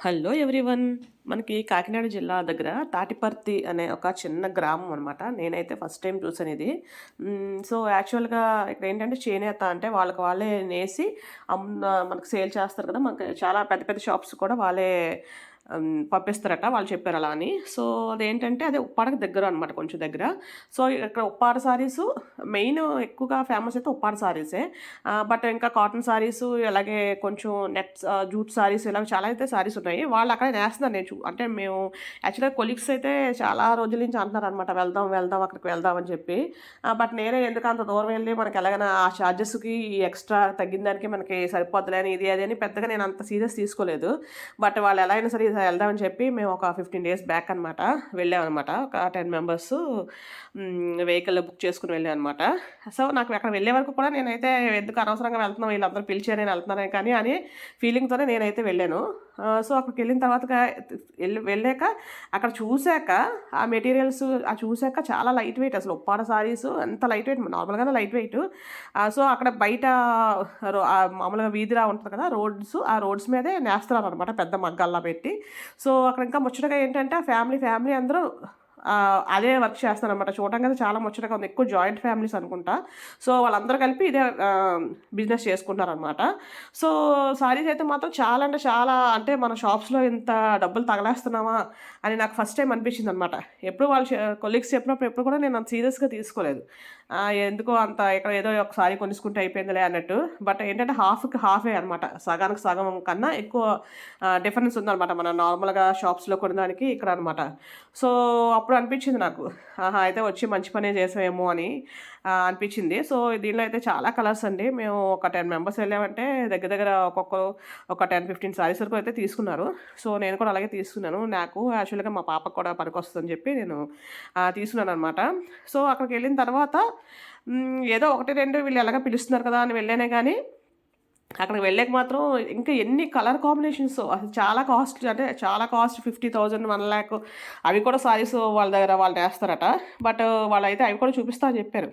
Hello everyone. మనకి కాకినాడ జిల్లా దగ్గర తాటిపర్తి అనే ఒక చిన్న గ్రామం అనమాట నేనైతే ఫస్ట్ టైం చూసాను ఇది సో యాక్చువల్గా ఇక్కడ ఏంటంటే చేనేత అంటే వాళ్ళకి వాళ్ళే నేసి అమ్ము మనకు సేల్ చేస్తారు కదా మనకి చాలా పెద్ద పెద్ద షాప్స్ కూడా వాళ్ళే పంపిస్తారట వాళ్ళు చెప్పారు అలా అని. సో అదేంటంటే అదే ఉప్పాడకి దగ్గర అనమాట కొంచెం దగ్గర. సో ఇక్కడ ఉప్పాడ శారీస్ మెయిన్ ఎక్కువగా ఫేమస్ అయితే ఉప్పాడ శారీసే బట్ ఇంకా కాటన్ సారీస్ అలాగే కొంచెం నెట్ జూట్ సారీస్ ఇలా చాలా అయితే సారీస్ ఉన్నాయి. వాళ్ళు అక్కడ నేస్తున్నారు నేను చూ అంటే మేము యాక్చువల్గా కొలీగ్స్ అయితే చాలా రోజుల నుంచి అంటున్నారు అనమాట వెళ్దాం వెళ్దాం అక్కడికి వెళ్దాం అని చెప్పి. బట్ నేనే ఎందుకు అంత దూరం వెళ్ళి మనకి ఎలాగైనా ఆ ఛార్జెస్కి ఎక్స్ట్రా తగ్గిన దానికి మనకి సరిపోద్దులే అని ఇది అది అని పెద్దగా నేను అంత సీరియస్ తీసుకోలేదు. బట్ వాళ్ళు ఎలా అయినా సరే వెళ్దామని చెప్పి మేము ఒక ఫిఫ్టీన్ డేస్ బ్యాక్ అనమాట వెళ్ళామన్నమాట ఒక టెన్ మెంబర్స్ వెహికల్ బుక్ చేసుకుని వెళ్ళాం అనమాట సో నాకు అక్కడ వెళ్ళే వరకు కూడా నేనైతే ఎందుకు అనవసరంగా వెళ్తున్నాం వీళ్ళందరూ పిలిచారు నేను వెళ్తున్నాను కానీ అని ఫీలింగ్తోనే నేనైతే వెళ్ళాను. సో అక్కడికి వెళ్ళిన తర్వాత వెళ్ళి వెళ్ళాక అక్కడ చూశాక ఆ మెటీరియల్స్ ఆ చూశాక చాలా లైట్ వెయిట్ అసలు ఉప్పాడ సారీస్ అంత లైట్ వెయిట్ నార్మల్గానే లైట్ వెయిట్. సో అక్కడ బయట మామూలుగా వీధిలా ఉంటుంది కదా రోడ్స్ ఆ రోడ్స్ మీదే నేస్తున్నారు అనమాట పెద్ద మగ్గల్లా పెట్టి. సో అక్కడ ఇంకా ముచ్చటగా ఏంటంటే ఆ ఫ్యామిలీ ఫ్యామిలీ అందరూ అదే వర్క్ చేస్తారనమాట చూడడానికి అయితే చాలా ముచ్చటగా ఉంది. ఎక్కువ జాయింట్ ఫ్యామిలీస్ అనుకుంటా. సో వాళ్ళందరూ కలిపి ఇదే బిజినెస్ చేసుకుంటారనమాట సో సారీస్ అయితే మాత్రం చాలా అంటే చాలా అంటే మన షాప్స్లో ఇంత డబ్బులు తగలేస్తున్నామా అని నాకు ఫస్ట్ టైం అనిపించింది అనమాట ఎప్పుడు వాళ్ళు కొలీగ్స్ చెప్పినప్పుడు ఎప్పుడు కూడా నేను అంత సీరియస్గా తీసుకోలేదు. ఎందుకో అంత ఇక్కడ ఏదో ఒక సారీ కొనుక్కుంటే అయిపోయిందిలే అన్నట్టు. బట్ ఏంటంటే హాఫ్కి హాఫే అనమాట సగానికి సగం కన్నా ఎక్కువ డిఫరెన్స్ ఉందన్నమాట. మన నార్మల్గా షాప్స్లో కొనడానికి ఇక్కడ అనమాట సో అప్పుడు అనిపించింది నాకు. ఆహా అయితే వచ్చి మంచి పనే చేసామేమో అని అనిపించింది. సో దీనిలో అయితే చాలా కలర్స్ అండి. మేము ఒక టెన్ మెంబర్స్ వెళ్ళామంటే దగ్గర దగ్గర ఒక్కొక్కరు ఒక టెన్ ఫిఫ్టీన్ సారీస్ వరకు అయితే తీసుకున్నారు. సో నేను కూడా అలాగే తీసుకున్నాను. నాకు యాక్చువల్గా మా పాపకు కూడా పనికొస్తుందని చెప్పి నేను తీసుకున్నాను అనమాట సో అక్కడికి వెళ్ళిన తర్వాత ఏదో ఒకటి రెండు వీళ్ళు ఎలాగ పిలుస్తున్నారు కదా అని వెళ్ళానే కానీ అక్కడికి వెళ్ళాక మాత్రం ఇంకా ఎన్ని కలర్ కాంబినేషన్స్ అసలు చాలా కాస్ట్ అంటే చాలా cost fifty thousand one lakh అవి కూడా సారీస్ వాళ్ళ దగ్గర వాళ్ళు వేస్తారట. బట్ వాళ్ళైతే అవి కూడా చూపిస్తా అని చెప్పారు.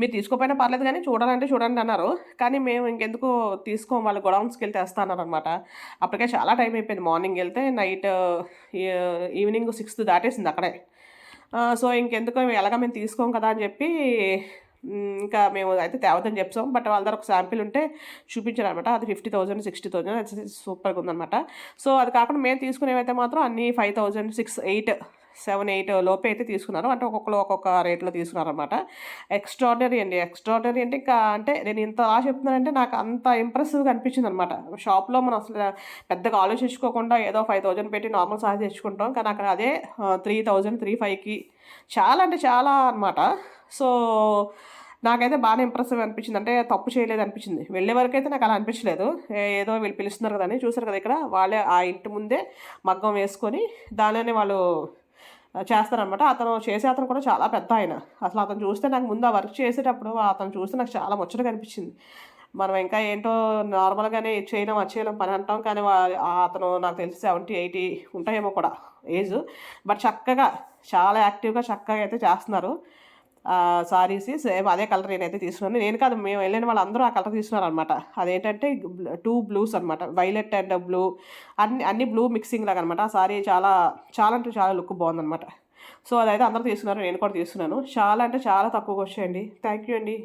మీరు తీసుకోపోయినా పర్లేదు కానీ చూడాలంటే చూడండి అన్నారు. కానీ మేము ఇంకెందుకు తీసుకోం వాళ్ళ గొడౌన్స్కి వెళ్తే వేస్తా అన్నారనమాట అప్పటికే చాలా టైం అయిపోయింది. మార్నింగ్ వెళ్తే నైట్ ఈవినింగ్ సిక్స్త్ దాటేసింది అక్కడే. సో ఇంకెందుకో ఎలాగ మేము తీసుకోం కదా అని చెప్పి ఇంకా మేము అయితే తేవద్దని చెప్తాం. బట్ వాళ్ళ దగ్గర ఒక శాంపిల్ ఉంటే చూపించారు అనమాట అది ఫిఫ్టీ థౌసండ్ సిక్స్టీ థౌసండ్ అది సూపర్గా ఉందన్నమాట సో అది కాకుండా మేము తీసుకునేవైతే మాత్రం అన్ని five thousand six eight seven eight లోపే అయితే తీసుకున్నారు. అంటే ఒక్కొక్కరు ఒక్కొక్క రేట్లో తీసుకున్నారు అనమాట ఎక్స్ట్రాడనరీ అండి. ఎక్స్ట్రాడనరీ అంటే ఇంకా అంటే నేను ఇంత అలా చెప్తున్నానంటే నాకు అంత ఇంప్రెసివ్గా అనిపించింది అనమాట షాప్లో మనం అసలు పెద్దగా ఆలోచించుకోకుండా ఏదో ఫైవ్ థౌజండ్ పెట్టి నార్మల్ సారీ తెచ్చుకుంటాం. కానీ అక్కడ అదే త్రీ థౌజండ్ త్రీ ఫైవ్కి చాలా అంటే చాలా అనమాట సో నాకైతే బాగానే ఇంప్రెసివ్ అనిపించింది. అంటే తప్పు చేయలేదు అనిపించింది. వెళ్ళే వరకు అయితే నాకు అలా అనిపించలేదు. ఏదో వీళ్ళు పిలుస్తున్నారు కదా అని చూసారు కదా ఇక్కడ. వాళ్ళే ఆ ఇంటి ముందే మగ్గం వేసుకొని దానిలోనే వాళ్ళు చేస్తారనమాట అతను చేసే అతను కూడా చాలా పెద్ద ఆయన. అసలు అతను చూస్తే నాకు ముందు ఆ వర్క్ చేసేటప్పుడు అతను చూస్తే నాకు చాలా ముచ్చట అనిపించింది మనం ఇంకా ఏంటో నార్మల్గానే చేయడం చేయలేం పని అంటాం కానీ అతను నాకు తెలిసి సెవెంటీ ఎయిటీ ఉంటాయేమో కూడా ఏజ్. బట్ చక్కగా చాలా యాక్టివ్గా చక్కగా అయితే చేస్తున్నారు. సారీస్ సేమ్ అదే కలర్ నేనైతే తీసుకున్నాను. నేను కాదు మేము వెళ్ళిన వాళ్ళందరూ ఆ కలర్ తీసుకున్నారు అనమాట అదేంటంటే టూ బ్లూస్ అనమాట వైలెట్ అండ్ బ్లూ అన్ని అన్ని బ్లూ మిక్సింగ్ లాగా అనమాట ఆ సారీ చాలా చాలా అంటే చాలా లుక్ బాగుందనమాట సో అదైతే అందరూ తీసుకున్నారు నేను కూడా తీసుకున్నాను. చాలా అంటే చాలా తక్కువగా వచ్చాయండి థ్యాంక్ యూ అండి.